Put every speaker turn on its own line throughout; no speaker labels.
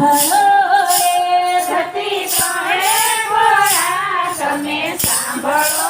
સાંભળો રે
ધરતી તમે સાંભળો.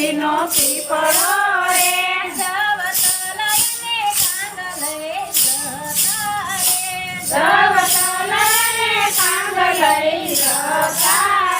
તુલસીનો પીપળો રે સવતલને કાંગલે જતા રે
સવતલને કાંગલે જતા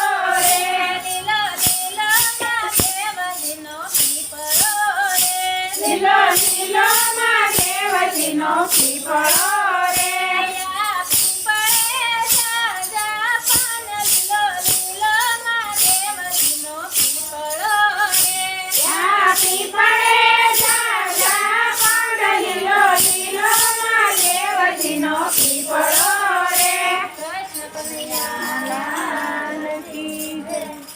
લીલો લીલો
માં
દેવતી નો
પીપળો